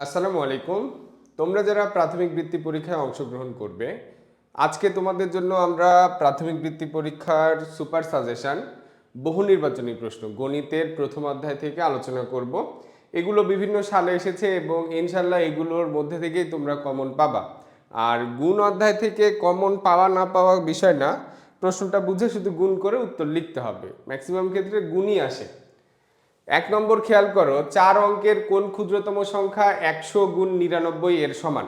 আসসালামু আলাইকুম। তোমরা যারা প্রাথমিক বৃত্তি পরীক্ষায় অংশগ্রহণ করবে, আজকে তোমাদের জন্য আমরা প্রাথমিক বৃত্তি পরীক্ষার সুপার সাজেশন বহু নির্বাচনী প্রশ্ন, গণিতের প্রথম অধ্যায় থেকে আলোচনা করব। এগুলো বিভিন্ন সালে এসেছে এবং ইনশাল্লাহ এগুলোর মধ্যে থেকেই তোমরা কমন পাবা। আর গুণ অধ্যায় থেকে কমন পাওয়া না পাওয়া বিষয় না, প্রশ্নটা বুঝে শুধু গুণ করে উত্তর লিখতে হবে। ম্যাক্সিমাম ক্ষেত্রে গুণই আসে। এক নম্বর খেয়াল করো, চার অঙ্কের কোন ক্ষুদ্রতম সংখ্যা একশো গুণ নিরানব্বই এর সমান?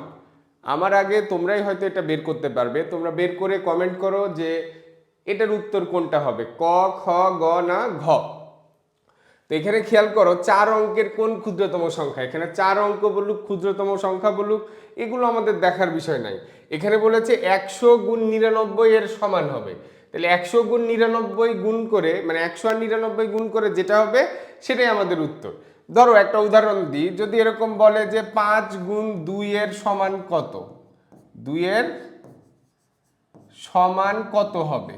আমার আগে তোমরাই হয়তো এটা বের করতে পারবে। তোমরা বের করে কমেন্ট করো যে এটার উত্তর কোনটা হবে? ক, খ, গ, না, ঘ। তো এখানে খেয়াল করো, চার অঙ্কের কোন ক্ষুদ্রতম সংখ্যা? এখানে চার অঙ্ক বলুক, ক্ষুদ্রতম সংখ্যা বলুক, এগুলো আমাদের দেখার বিষয় নাই। এখানে বলেছে একশো গুণ নিরানব্বই এর সমান হবে। তাহলে একশো গুণ নিরানব্বই গুণ করে মানে একশো আর নিরানব্বই গুণ করে যেটা হবে সেটাই আমাদের উত্তর। ধরো একটা উদাহরণ দিই, যদি এরকম বলে যে পাঁচ গুণ দুই এর সমান কত? দুইয়ের সমান কত হবে?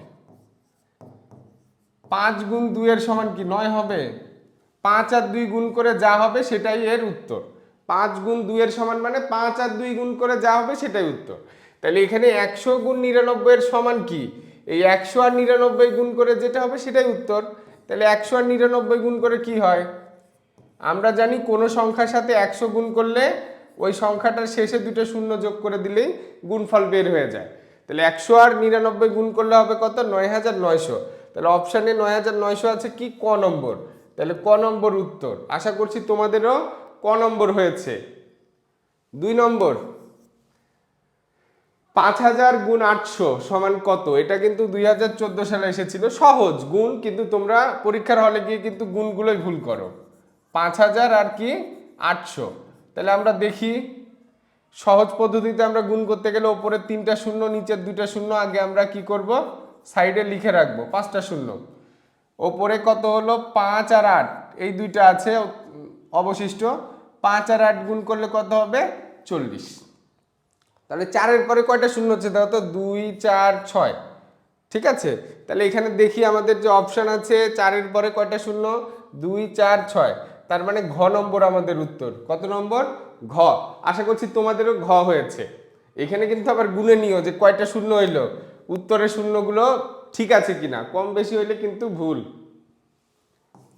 পাঁচ গুণ দুইয়ের সমান কি নয় হবে? পাঁচ আর দুই গুণ করে যা হবে সেটাই এর উত্তর। পাঁচ গুণ দুইয়ের সমান মানে পাঁচ আর দুই গুণ করে যা হবে সেটাই উত্তর। তাহলে এখানে একশো গুণ নিরানব্বই এর সমান কি? এই একশো আর নিরানব্বই গুণ করে যেটা হবে সেটাই উত্তর। তাহলে একশো আর নিরানব্বই গুণ করে কি হয়? আমরা জানি কোনো সংখ্যার সাথে একশো গুণ করলে ওই সংখ্যাটার শেষে দুটো শূন্য যোগ করে দিলেই গুণফল বের হয়ে যায়। তাহলে একশো আর নিরানব্বই গুণ করলে হবে কত? নয় হাজার নয়শো। তাহলে অপশানে নয় হাজার নয়শো আছে কি? ক নম্বর। তাহলে ক নম্বর উত্তর। আশা করছি তোমাদেরও ক নম্বর হয়েছে। দুই নম্বর। পাঁচ হাজার গুণ আটশো সমান কত? এটা কিন্তু দুই হাজার চোদ্দ সালে এসেছিল। সহজ গুণ, কিন্তু তোমরা পরীক্ষার হলে গিয়ে কিন্তু গুণগুলোই ভুল করো। পাঁচ হাজার আর কি? আটশো। তাহলে আমরা দেখি, সহজ পদ্ধতিতে আমরা গুণ করতে গেলে ওপরে তিনটা শূন্য, নিচের দুইটা শূন্য, আগে আমরা কি করব? সাইডে লিখে রাখব, পাঁচটা শূন্য। ওপরে কত হলো? পাঁচ আর আট। এই দুইটা আছে, অবশিষ্ট। পাঁচ আর আট গুণ করলে কত হবে? চল্লিশ। তাহলে চারের পরে কয়টা শূন্য হচ্ছে? দেখো তো দুই, চার, ছয়। ঠিক আছে? তাহলে এখানে দেখি আমাদের যে অপশান আছে, চারের পরে কয়টা শূন্য? দুই, চার, ছয়। তার মানে ঘ নম্বর আমাদের উত্তর। কত নম্বর? ঘ। আশা করছি তোমাদেরও ঘ হয়েছে। এখানে কিন্তু আবার গুনে নিও যে কয়টা শূন্য হইল। উত্তরের শূন্যগুলো ঠিক আছে কিনা? কম বেশি হইলে কিন্তু ভুল।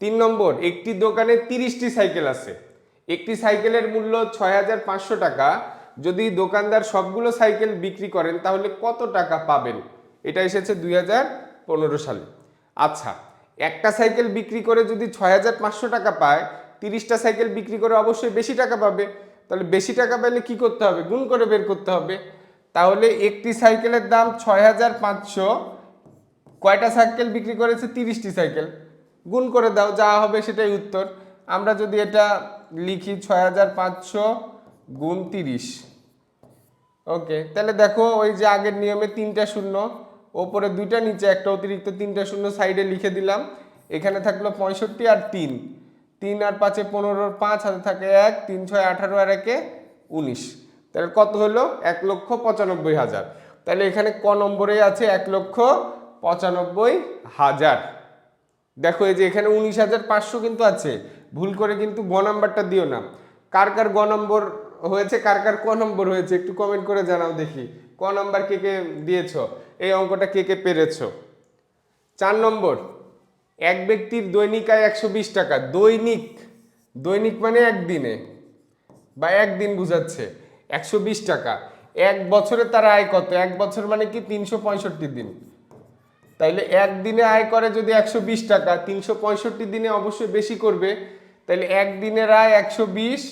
তিন নম্বর, একটি দোকানে তিরিশটি সাইকেল আছে। একটি সাইকেলের মূল্য ছয় হাজার পাঁচশো টাকা। যদি দোকানদার সবগুলো সাইকেল বিক্রি করেন, তাহলে কত টাকা পাবেন? এটা এসেছে দুই হাজার পনেরো সালে। আচ্ছা একটা সাইকেল বিক্রি করে যদি ছয় হাজার পাঁচশো টাকা পায়, তিরিশটা সাইকেল বিক্রি করে অবশ্যই বেশি টাকা পাবে। তাহলে বেশি টাকা পেলে কি করতে হবে? গুণ করে বের করতে হবে। তাহলে একটি সাইকেলের দাম ছয় হাজার পাঁচশো, কয়টা সাইকেল বিক্রি করেছে? তিরিশটি সাইকেল। গুণ করে দাও, যা হবে সেটাই উত্তর। আমরা যদি এটা লিখি, ছয় হাজার পাঁচশো গুণ তিরিশ। ওকে তাহলে দেখো ওই যে আগের নিয়মে তিনটা শূন্য, ওপরে দুইটা, নিচে একটা, অতিরিক্ত তিনটা শূন্য সাইডে লিখে দিলাম। এখানে থাকল পঁয়ষট্টি আর তিন। তিন আর পাঁচে পনেরোর পাঁচ হাতে থাকে এক, তিন ছয় আঠারো আর একে উনিশ। তাহলে কত হলো? এক লক্ষ পঁচানব্বই হাজার। তাহলে এখানে ক নম্বরে আছে এক লক্ষ পঁচানব্বই হাজার। দেখো এই যে এখানে উনিশ হাজার পাঁচশো কিন্তু আছে। ভুল করে কিন্তু গ নাম্বারটা দিও না। কার কার গ নম্বর হয়েছে কার কার, ক নম্বর হয়েছে? একটু কমেন্ট করে জানাও দেখি। ক নম্বর কে কে দিয়েছ? এই অঙ্কটা কে কে পেরেছ? চার নম্বর, এক ব্যক্তির দৈনিক আয় একশো বিশ টাকা। দৈনিক দৈনিক মানে একদিনে, বা একদিন বুঝাচ্ছে। একশো বিশ টাকা। এক বছরে তার আয় কত? এক বছর মানে কি তিনশো পঁয়ষট্টি দিন। তাইলে একদিনে আয় করে যদি একশো বিশ টাকা, তিনশো পঁয়ষট্টি দিনে অবশ্যই বেশি করবে। তাইলে একদিনের আয় একশো বিশ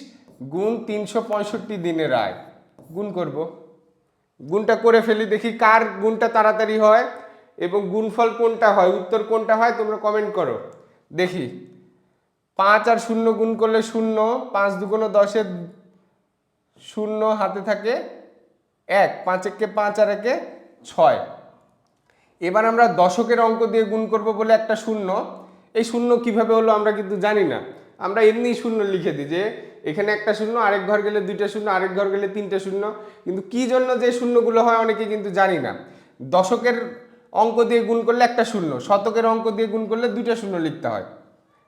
গুণ তিনশো পঁয়ষট্টি দিনের আয় গুণ করব। গুণটা করে ফেলি, দেখি কার গুণটা তাড়াতাড়ি হয় এবং গুণফল কোনটা হয়, উত্তর কোনটা হয়, তোমরা কমেন্ট করো। দেখি, পাঁচ আর শূন্য গুণ করলে শূন্য, পাঁচ দুগুণ দশের শূন্য হাতে থাকে এক, পাঁচ একে পাঁচ আর একে ছয়। এবার আমরা দশকের অঙ্ক দিয়ে গুণ করব বলে একটা শূন্য। এই শূন্য কীভাবে হলো আমরা কিন্তু জানি না। আমরা এমনি শূন্য লিখে দিই যে এখানে একটা শূন্য, আরেক ঘর গেলে দুইটা শূন্য, আরেক ঘর গেলে তিনটা শূন্য। কিন্তু কি জন্য যে শূন্যগুলো হয় অনেকে কিন্তু জানি না। দশকের অঙ্ক দিয়ে গুণ করলে একটা শূন্য, শতকের অঙ্ক দিয়ে গুণ করলে দুইটা শূন্য লিখতে হয়।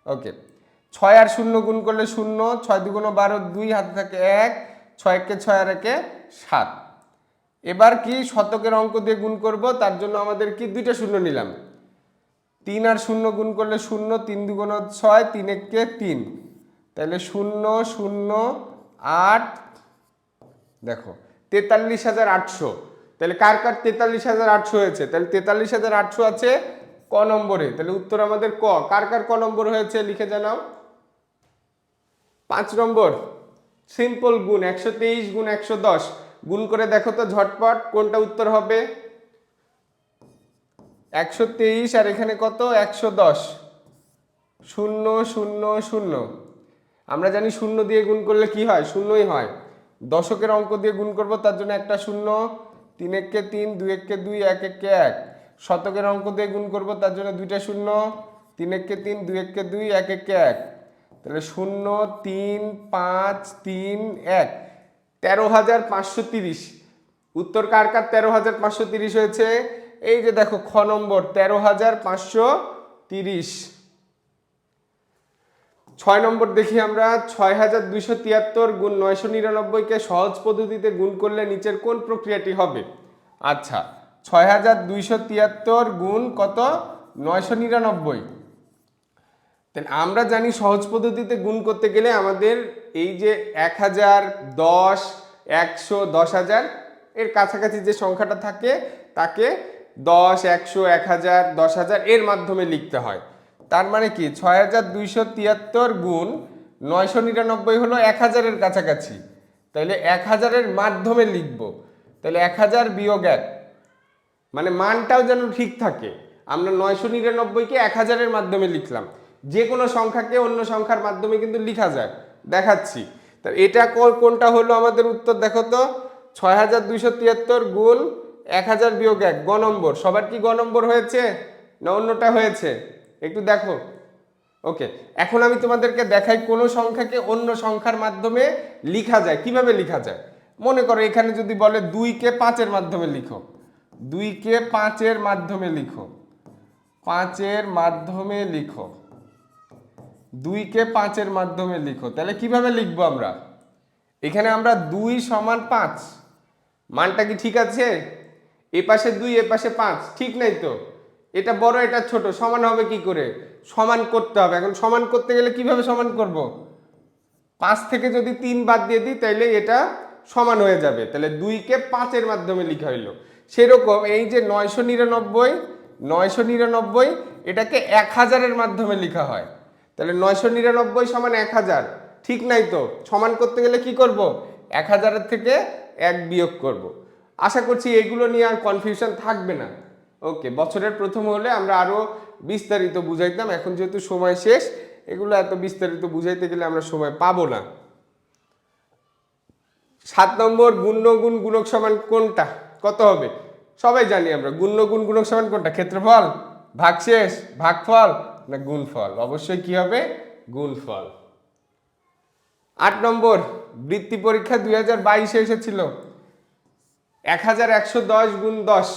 ওকে, ছয় আর শূন্য গুণ করলে শূন্য, ছয় দুগুণ বারো, দুই হাতে থাকে এক ছয় একে ছয় আর একে সাত। এবার কি শতকের অঙ্ক দিয়ে গুণ করব, তার জন্য আমাদের কি দুইটা শূন্য নিলাম? তিন আর শূন্য গুণ করলে শূন্য, তিন দুগুণ ছয়, তিন একে তিন। তাহলে শূন্য শূন্য, আট, দেখো, তেতাল্লিশ হাজার আটশো। তাহলে কার কার তেতাল্লিশ হাজার আটশো হয়েছে? তাহলে তেতাল্লিশ হাজার আটশো আছে ক নম্বরে। তাহলে উত্তর আমাদের ক। কার কার ক নম্বর হয়েছে লিখে জানাও। পাঁচ নম্বর, সিম্পল গুণ, একশো তেইশ গুণ একশো দশ। গুণ করে দেখো তো ঝটপট, কোনটা উত্তর হবে? একশো তেইশ, আর এখানে কত? একশো দশ। শূন্য শূন্য শূন্য। আমরা জানি শূন্য দিয়ে গুণ করলে কি হয়? শূন্যই হয়। দশকের অঙ্ক দিয়ে গুণ করব, তার জন্য একটা শূন্য। তিন এককে তিন, দুই এককে দুই, এক এককে এক। শতকের অঙ্ক দিয়ে গুণ করব, তার জন্য দুইটা শূন্য। তিন এককে তিন, দুই এককে দুই, এক এককে এক। তাহলে শূন্য, তিন, পাঁচ, তিন, এক। তেরো হাজার পাঁচশো তিরিশ। উত্তর কার কার তেরো হাজার পাঁচশো তিরিশ হয়েছে? এই যে দেখো, খ নম্বর, তেরো হাজার পাঁচশো তিরিশ। ছয় নম্বর দেখি আমরা, ছয় হাজার দুইশো তিয়াত্তর গুণ নয়শো নিরানব্বইকে সহজ পদ্ধতিতে গুণ করলে নিচের কোন প্রক্রিয়াটি হবে? আচ্ছা ছয় হাজার দুইশো তিয়াত্তর গুণ কত? নয়শো নিরানব্বই। তাহলে আমরা জানি সহজ পদ্ধতিতে গুণ করতে গেলে আমাদের এই যে এক হাজার দশ, একশো, দশ হাজার, এর কাছাকাছি যে সংখ্যাটা থাকে তাকে দশ, একশো, এক হাজার, দশ হাজার এর মাধ্যমে লিখতে হয়। তার মানে কি? ছয় হাজার দুইশো তিয়াত্তর গুণ নয়শো নিরানব্বই হলো এক হাজারের কাছাকাছি। তাহলে এক হাজারের মাধ্যমে লিখব। তাহলে এক হাজার বিয়োগ এক। মানে মানটাও যেন ঠিক থাকে। আমরা নয়শো নিরানব্বইকে এক হাজারের মাধ্যমে লিখলাম। যে কোনো সংখ্যাকে অন্য সংখ্যার মাধ্যমে কিন্তু লিখা যায়। দেখাচ্ছি। তা এটা কোনটা হলো আমাদের উত্তর দেখো তো। ছয় হাজার দুইশো তিয়াত্তর গুণ এক হাজার বিয়োগ এক। গ নম্বর। সবার কি গ নম্বর হয়েছে? না অন্যটা হয়েছে? একটু দেখো। ওকে এখন আমি তোমাদেরকে দেখাই কোনো সংখ্যাকে অন্য সংখ্যার মাধ্যমে লিখা যায়। কীভাবে লিখা যায়? মনে করো এখানে যদি বলে দুইকে পাঁচের মাধ্যমে লিখো। দুইকে পাঁচের মাধ্যমে লিখো। পাঁচের মাধ্যমে লিখো। দুইকে পাঁচের মাধ্যমে লিখো। তাহলে কীভাবে লিখব আমরা? এখানে আমরা দুই সমান পাঁচ। মানটা কি ঠিক আছে? এ পাশে দুই, এ পাশে পাঁচ। ঠিক নাই তো? এটা বড়, এটা ছোট, সমান হবে কি করে? সমান করতে হবে। এখন সমান করতে গেলে কীভাবে সমান করব? পাঁচ থেকে যদি তিন বাদ দিয়ে দিই তাহলে এটা সমান হয়ে যাবে। তাহলে দুইকে পাঁচের মাধ্যমে লিখা হইল। সেরকম এই যে নয়শো নিরানব্বই নয়শো নিরানব্বই, এটাকে এক হাজারের মাধ্যমে লিখা হয়। তাহলে নয়শো নিরানব্বই সমান এক হাজার। ঠিক নাই তো? সমান করতে গেলে কি করব? এক হাজারের থেকে এক বিয়োগ করব। আশা করছি এগুলো নিয়ে আর কনফিউশন থাকবে না। ওকে বছরের প্রথম হলে আমরা আরও বিস্তারিত বুঝাইতাম। এখন যেহেতু সময় শেষ, এগুলো এত বিস্তারিত বুঝাইতে গেলে আমরা সময় পাবো না। সাত নম্বর গুণ্য গুণ গুণক সমান কোনটা? কত হবে? সবাই জানি আমরা গুণ্য গুণ গুণক সমান কোনটা? ক্ষেত্রফল? ভাগশেষ ভাগফল? না গুণফল? অবশ্যই কি হবে? গুণফল। আট নম্বর, বৃত্তি পরীক্ষা দুই হাজার বাইশে এসেছিল। এক হাজার একশো দশ গুণ দশ।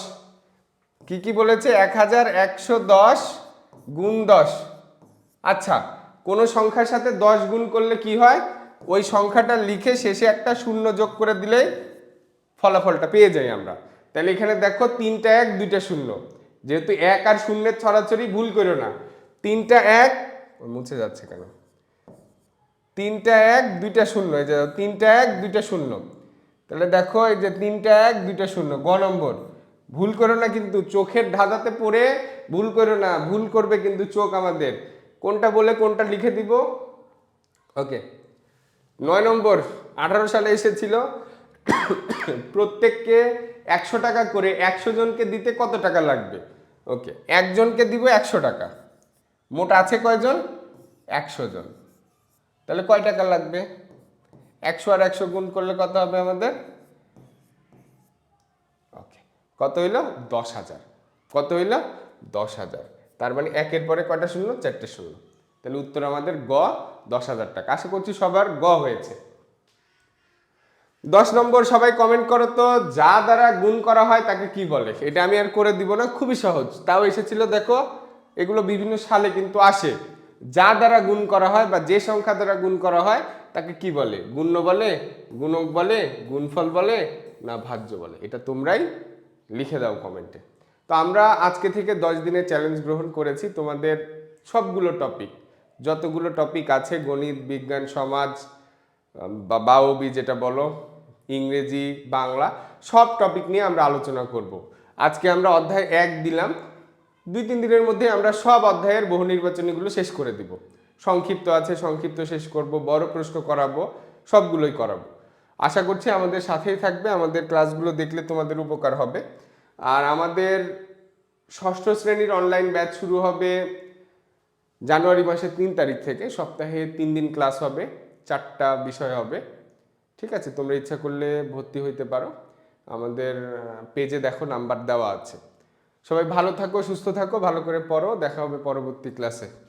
কি কি বলেছে? এক হাজার একশো দশ গুণ দশ। আচ্ছা কোনো সংখ্যার সাথে দশ গুণ করলে কি হয়? ওই সংখ্যাটা লিখে শেষে একটা শূন্য যোগ করে দিলেই ফলাফলটা পেয়ে যাই আমরা। তাহলে এখানে দেখো, তিনটা এক, দুইটা শূন্য। যেহেতু এক আর শূন্যের ছড়াছড়ি ভুল করো না। তিনটা এক মুছে যাচ্ছে কেন? তিনটা এক, দুইটা শূন্য। এই যে তিনটা এক, দুইটা শূন্য। তাহলে দেখো, এই যে তিনটা এক, দুইটা শূন্য। গ নম্বর। ভুল করো না কিন্তু চোখের ধাঁধাতে পড়ে ভুল করো না, ভুল করবে কিন্তু চোখ আমাদের। কোনটা বলে কোনটা লিখে দিব? ওকে নয় নম্বর, আঠারো সালে এসেছিল। প্রত্যেককে একশো টাকা করে একশো জনকে দিতে কত টাকা লাগবে? ওকে একজনকে দিব একশো টাকা। মোট আছে কয়জন? একশো জন। তাহলে কয় টাকা লাগবে? একশো আর একশো গুণ করলে কত হবে আমাদের? কত হইল? দশ হাজার। কত হইল? দশ হাজার। তার মানে একের পরে কয়টা শূন্য? চারটে শূন্য। তাহলে উত্তর আমাদের গ, দশ হাজার টাকা। আশা করছি সবার গ হয়েছে। দশ নম্বর সবাই কমেন্ট করো তো, যা দ্বারা গুণ করা হয় তাকে কি বলে? এটা আমি আর করে দিব না, খুবই সহজ। তাও এসেছিল, দেখো, এগুলো বিভিন্ন সালে কিন্তু আসে। যা দ্বারা গুণ করা হয় বা যে সংখ্যা দ্বারা গুণ করা হয় তাকে কি বলে? গুণ্য বলে, গুণক বলে, গুণফল বলে না ভাজ্য বলে? এটা তোমরাই লিখে দাও কমেন্টে। তো আমরা আজকে থেকে দশ দিনের চ্যালেঞ্জ গ্রহণ করেছি তোমাদের সবগুলো টপিক যতগুলো টপিক আছে, গণিত, বিজ্ঞান, সমাজ বা বাওবি যেটা বলো, ইংরেজি, বাংলা, সব টপিক নিয়ে আমরা আলোচনা করব। আজকে আমরা অধ্যায় এক দিলাম। দুই তিন দিনের মধ্যে আমরা সব অধ্যায়ের বহু নির্বাচনীগুলো শেষ করে দিব। সংক্ষিপ্ত আছে, সংক্ষিপ্ত শেষ করব, বড় প্রশ্ন করাবো, সবগুলোই করাবো। আশা করছি আমাদের সাথেই থাকবে। আমাদের ক্লাসগুলো দেখলে তোমাদের উপকার হবে। আর আমাদের ষষ্ঠ শ্রেণির অনলাইন ব্যাচ শুরু হবে জানুয়ারি মাসের তিন তারিখ থেকে। সপ্তাহে তিন দিন ক্লাস হবে, চারটা বিষয় হবে। ঠিক আছে, তোমরা ইচ্ছা করলে ভর্তি হইতে পারো। আমাদের পেজে দেখো নাম্বার দেওয়া আছে। সবাই ভালো থাকো, সুস্থ থাকো, ভালো করে পড়ো। দেখা হবে পরবর্তী ক্লাসে